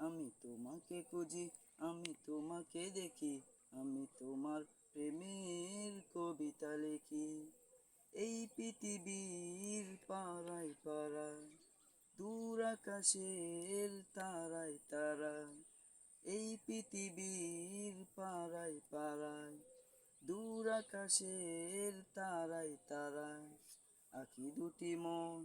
আমি তোমাকে খুঁজি, আমি তোমাকে দেখি, আমি তোমার প্রেমের কবিতা লিখি। এই পৃথিবীর পাড়ায় পাড়ায়, দূর আকাশের তারায় তারায়, এই পৃথিবীর পাড়ায় পাড়ায়, দূর আকাশের তারায় তারায় আখি দুটি মন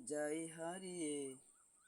যাই হারিয়ে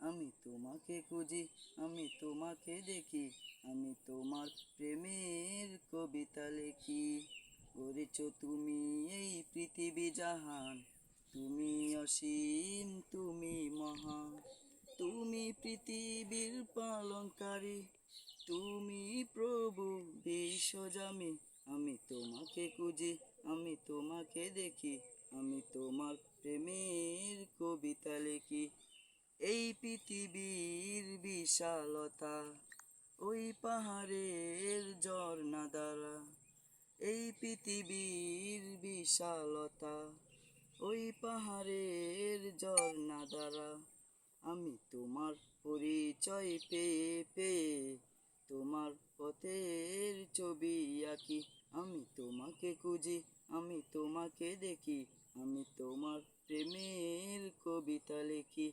আমি তোমাকে খুঁজি, আমি তোমাকে দেখি। আমি তোমার প্রেমের কবিতা লিখি। গড়েছ তুমি এই পৃথিবী জাহান। তুমি অসীম, তুমি মহান। তুমি পৃথিবীর পালনকারী। তুমি প্রভু বিশ্বজামি। আমি তোমাকে খুঁজি, আমি তোমাকে দেখি। আমি তোমার প্রেমের কবিতা লিখি। এই পৃথিবীর বিশালতা, ওই পাহাড়ের ঝর্ণা দ্বারা। এই পৃথিবীর বিশালতা, ওই পাহাড়ের ঝর্ণা দ্বারা। আমি তোমার পরিচয় পেয়ে পেয়ে তোমার পথের ছবি আঁকি। আমি তোমাকে খুঁজি, আমি তোমাকে দেখি, আমি তোমার প্রেমের কবিতা লিখি।